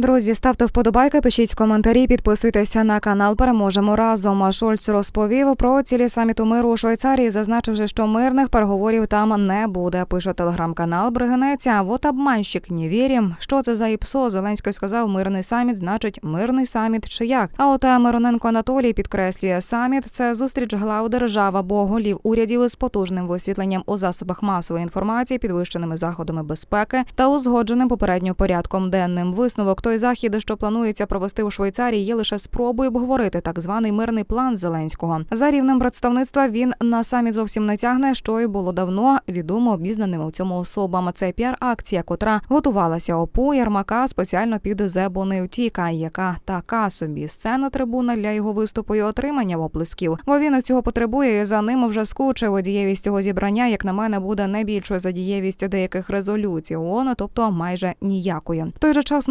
Друзі, ставте вподобайки, пишіть коментарі, підписуйтеся на канал. Переможемо разом. А Шольц розповів про цілі саміту миру у Швейцарії, зазначивши, що мирних переговорів там не буде. Пише телеграм-канал Бригенеця. Вот обманщик, не вірім. Що це за іпсо? Зеленський сказав, мирний саміт, значить, мирний саміт чи як. А от Мироненко Анатолій підкреслює саміт. Це зустріч глав держав або голів урядів із потужним висвітленням у засобах масової інформації, підвищеними заходами безпеки та узгодженим попередньо порядком денним. Висновок той захід, що планується провести у Швейцарії, є лише спробою обговорити так званий мирний план Зеленського. За рівнем представництва він на саміт зовсім не тягне, що й було давно відомо обізнаним у цьому особам. Це піар-акція, котра готувалася ОПУ Єрмака спеціально під Зебонеутіка, яка така собі сцена трибуна для його виступу і отримання оплесків. Бо він цього потребує і за ним вже скучив. Дієвість цього зібрання, як на мене, буде не більшою за дієвість деяких резолюцій ООН, тобто майже ніякою. В той же час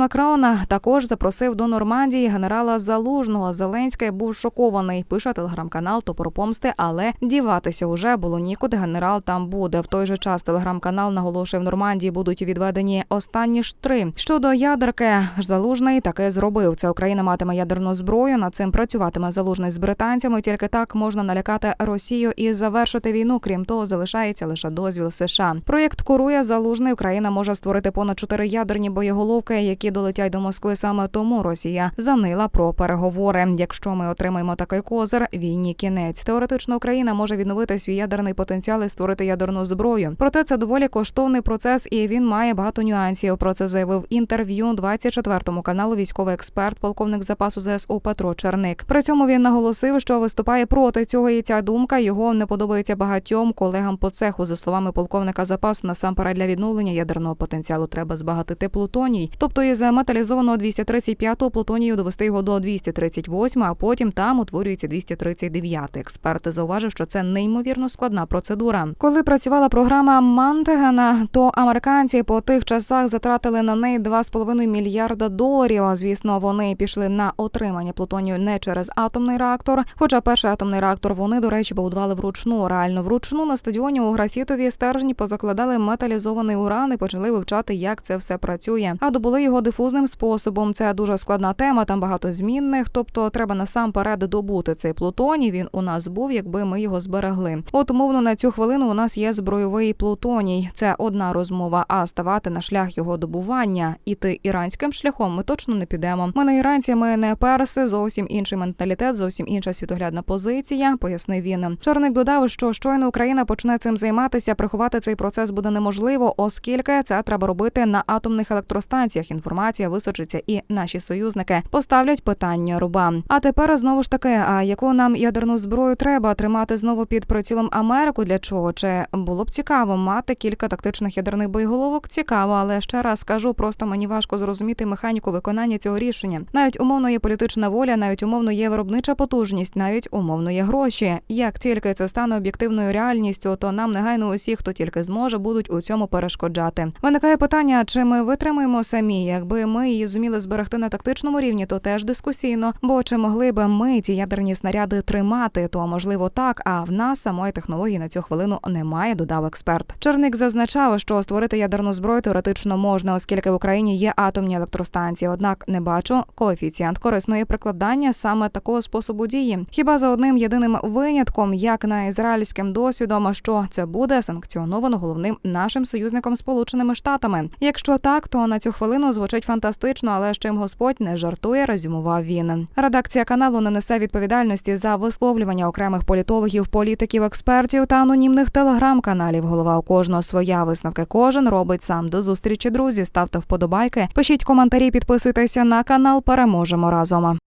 Макрон також запросив до Нормандії генерала Залужного. Зеленський був шокований. Пише телеграм-канал Топор помсти, але діватися уже було нікуди. Генерал там буде. В той же час телеграм-канал наголошує в Нормандії будуть відведені останні штри. Щодо ядерки, залужний таке зробив. Це Україна матиме ядерну зброю. Над цим працюватиме залужний з британцями. Тільки так можна налякати Росію і завершити війну. Крім того, залишається лише дозвіл США. Проєкт курує залужний. Україна може створити понад чотири ядерні боєголовки, які долетять до Москви. Саме тому Росія занила про переговори. Якщо ми отримаємо такий козир, війні кінець. Теоретично Україна може відновити свій ядерний потенціал і створити ядерну зброю. Проте це доволі коштовний процес, і він має багато нюансів. Про це заявив інтерв'ю 24-му каналу військовий експерт, полковник запасу ЗСУ Петро Черник. При цьому він наголосив, що виступає проти цього, і ця думка його не подобається багатьом колегам по цеху. За словами полковника запасу, насамперед для відновлення ядерного потенціалу треба збагатити плутоній, тобто із металізованого 235-го плутонію довести його до 238, а потім там утворюється 239. Експерт зауважив, що це неймовірно складна процедура. Коли працювала програма Мантегана, то американці по тих часах затратили на неї 2,5 мільярда доларів. Звісно, вони пішли на отримання плутонію не через атомний реактор. Хоча перший атомний реактор вони, до речі, побудували вручну. Реально вручну на стадіоні у графітові стержні позакладали металізований уран і почали вивчати, як це все працює. А добули його дифузним способом. Це дуже складна тема. Там багато змінних. Тобто, треба насамперед добути цей плутоній. Він у нас був, якби ми його зберегли. От умовно на цю хвилину у нас є збройовий плутоній. Це одна розмова. А ставати на шлях його добування, іти іранським шляхом ми точно не підемо. Ми не іранці, ми не перси, зовсім інший менталітет, зовсім інша світоглядна позиція. Пояснив він. Чорник додав, що щойно Україна почне цим займатися, приховати цей процес буде неможливо, оскільки це треба робити на атомних електростанціях. Інформація височиться, і наші союзники поставлять питання руба. А тепер знову ж таки, а яку нам ядерну зброю треба тримати знову під прицілом Америку? Для чого? Чи було б цікаво мати кілька тактичних ядерних боєголовок? Цікаво, але ще раз скажу, просто мені важко зрозуміти механіку виконання цього рішення. Навіть умовно є політична воля, навіть умовно є виробнича потужність, навіть умовно є гроші. Як тільки це стане об'єктивною реальністю, то нам негайно усі, хто тільки зможе, будуть у цьому перешкоджати. Виникає питання, чи ми витримаємо самі, якби ми її зуміли зберегти на тактичному рівні, то теж дискусійно. Бо чи могли би ми ці ядерні снаряди тримати, то можливо так. А в нас самої технології на цю хвилину немає. Додав експерт. Черник зазначав, що створити ядерну зброю теоретично можна, оскільки в Україні є атомні електростанції. Однак не бачу коефіцієнт корисної прикладання саме такого способу дії. Хіба за одним єдиним винятком, як на ізраїльським досвідом, що це буде санкціоновано головним нашим союзником Сполученими Штатами. Якщо так, то на цю хвилину звучить фантастично, але з чим Господь не жартує, резюмував він. Редакція каналу не несе відповідальності за висловлювання окремих політологів, політиків, експертів та анонімних телеграм-каналів. Голова у кожного своя висновки. Кожен робить сам. До зустрічі, друзі. Ставте вподобайки, пишіть коментарі, підписуйтеся на канал. Переможемо разом.